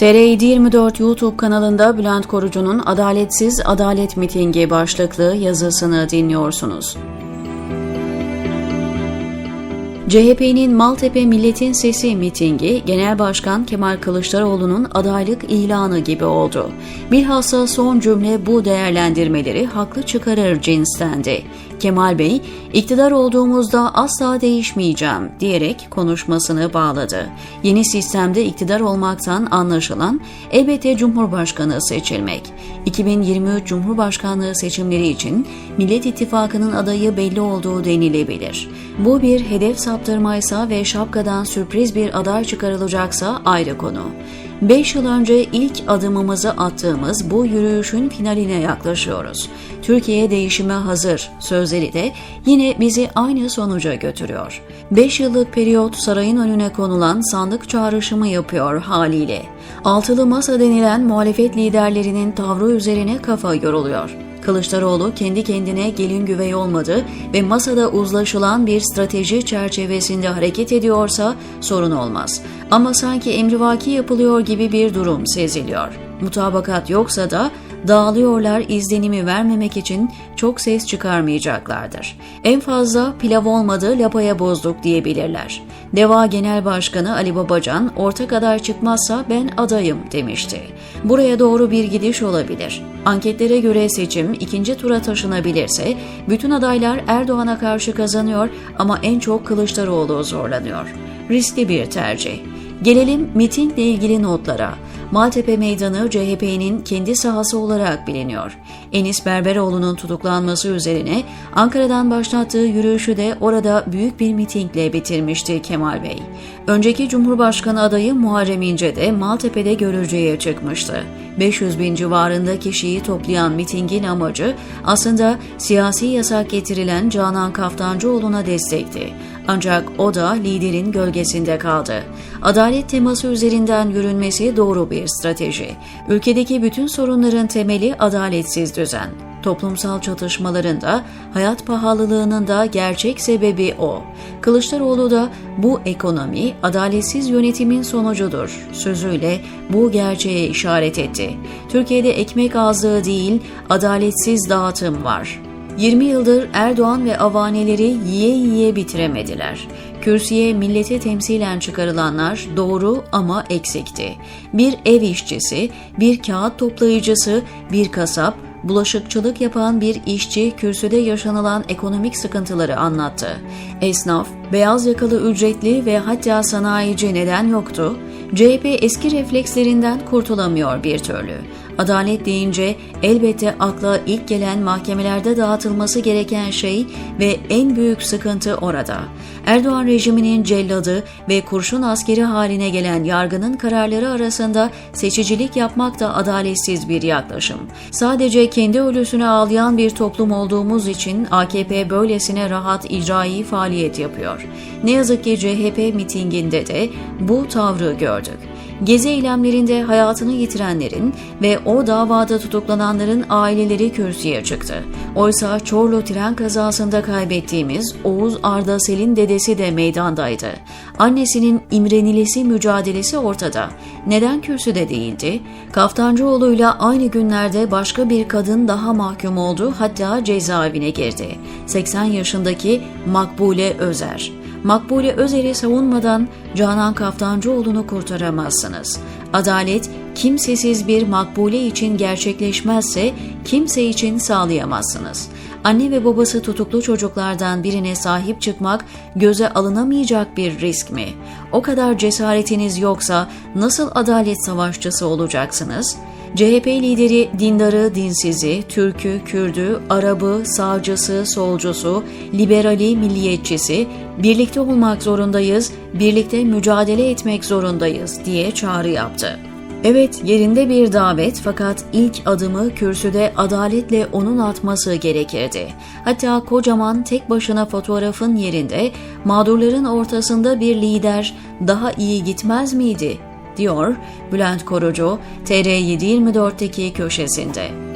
TR724 YouTube kanalında Bülent Korucu'nun Adaletsiz Adalet Mitingi başlıklı yazısını dinliyorsunuz. CHP'nin Maltepe Milletin Sesi mitingi Genel Başkan Kemal Kılıçdaroğlu'nun adaylık ilanı gibi oldu. Bilhassa son cümle bu değerlendirmeleri haklı çıkarır cinstendi. Kemal Bey, iktidar olduğumuzda asla değişmeyeceğim diyerek konuşmasını bağladı. Yeni sistemde iktidar olmaktan anlaşılan elbette Cumhurbaşkanı seçilmek. 2023 Cumhurbaşkanlığı seçimleri için Millet İttifakı'nın adayı belli olduğu denilebilir. Bu bir hedef saptırmaysa ve şapkadan sürpriz bir aday çıkarılacaksa ayrı konu. 5 yıl önce ilk adımımızı attığımız bu yürüyüşün finaline yaklaşıyoruz. Türkiye değişime hazır sözleri de yine bizi aynı sonuca götürüyor. 5 yıllık periyot sarayın önüne konulan sandık çağrışımı yapıyor haliyle. Altılı masa denilen muhalefet liderlerinin tavrı üzerine kafa yoruluyor. Kılıçdaroğlu kendi kendine gelin güvey olmadı ve masada uzlaşılan bir strateji çerçevesinde hareket ediyorsa sorun olmaz. Ama sanki emrivaki yapılıyor gibi bir durum seziliyor. Mutabakat yoksa da dağılıyorlar izlenimi vermemek için çok ses çıkarmayacaklardır. En fazla pilav olmadı lapaya bozduk diyebilirler. Deva Genel Başkanı Ali Babacan ortak aday çıkmazsa ben adayım demişti. Buraya doğru bir gidiş olabilir. Anketlere göre seçim ikinci tura taşınabilirse bütün adaylar Erdoğan'a karşı kazanıyor ama en çok Kılıçdaroğlu zorlanıyor. Riskli bir tercih. Gelelim mitingle ilgili notlara. Maltepe Meydanı CHP'nin kendi sahası olarak biliniyor. Enis Berberoğlu'nun tutuklanması üzerine Ankara'dan başlattığı yürüyüşü de orada büyük bir mitingle bitirmişti Kemal Bey. Önceki Cumhurbaşkanı adayı Muharrem İnce de Maltepe'de görücüye çıkmıştı. 500 bin civarında kişiyi toplayan mitingin amacı aslında siyasi yasak getirilen Canan Kaftancıoğlu'na destekti. Ancak o da liderin gölgesinde kaldı. Adalet teması üzerinden yürünmesi doğru bir strateji. Ülkedeki bütün sorunların temeli adaletsiz düzen. Toplumsal çatışmalarında, hayat pahalılığının da gerçek sebebi o. Kılıçdaroğlu da bu ekonomi adaletsiz yönetimin sonucudur sözüyle bu gerçeğe işaret etti. Türkiye'de ekmek azlığı değil, adaletsiz dağıtım var. 20 yıldır Erdoğan ve avaneleri yiye yiye bitiremediler. Kürsüye millete temsilen çıkarılanlar doğru ama eksikti. Bir ev işçisi, bir kağıt toplayıcısı, bir kasap, bulaşıkçılık yapan bir işçi kürsüde yaşanılan ekonomik sıkıntıları anlattı. Esnaf, beyaz yakalı ücretli ve hatta sanayici neden yoktu? CHP eski reflekslerinden kurtulamıyor bir türlü. Adalet deyince elbette akla ilk gelen mahkemelerde dağıtılması gereken şey ve en büyük sıkıntı orada. Erdoğan rejiminin celladı ve kurşun askeri haline gelen yargının kararları arasında seçicilik yapmak da adaletsiz bir yaklaşım. Sadece kendi ölüsüne ağlayan bir toplum olduğumuz için AKP böylesine rahat icraî faaliyet yapıyor. Ne yazık ki CHP mitinginde de bu tavrı gördük. Gezi eylemlerinde hayatını yitirenlerin ve o davada tutuklananların aileleri kürsüye çıktı. Oysa Çorlu tren kazasında kaybettiğimiz Oğuz Arda Sel'in dedesi de meydandaydı. Annesinin imrenilesi mücadelesi ortada. Neden kürsüde değildi? Kaftancıoğlu'yla aynı günlerde başka bir kadın daha mahkum oldu hatta cezaevine girdi. 80 yaşındaki Makbule Özer. Makbule Özer'i savunmadan Canan Kaftancıoğlu'nu kurtaramazsınız. Adalet kimsesiz bir makbule için gerçekleşmezse kimse için sağlayamazsınız. Anne ve babası tutuklu çocuklardan birine sahip çıkmak göze alınamayacak bir risk mi? O kadar cesaretiniz yoksa nasıl adalet savaşçısı olacaksınız?'' CHP lideri dindarı, dinsizi, Türk'ü, Kürd'ü, Arabı, sağcısı, solcusu, liberali, milliyetçisi birlikte olmak zorundayız, birlikte mücadele etmek zorundayız diye çağrı yaptı. Evet yerinde bir davet fakat ilk adımı kürsüde adaletle onun atması gerekirdi. Hatta kocaman tek başına fotoğrafın yerinde mağdurların ortasında bir lider daha iyi gitmez miydi diyor Bülent Korucu TR724'teki köşesinde.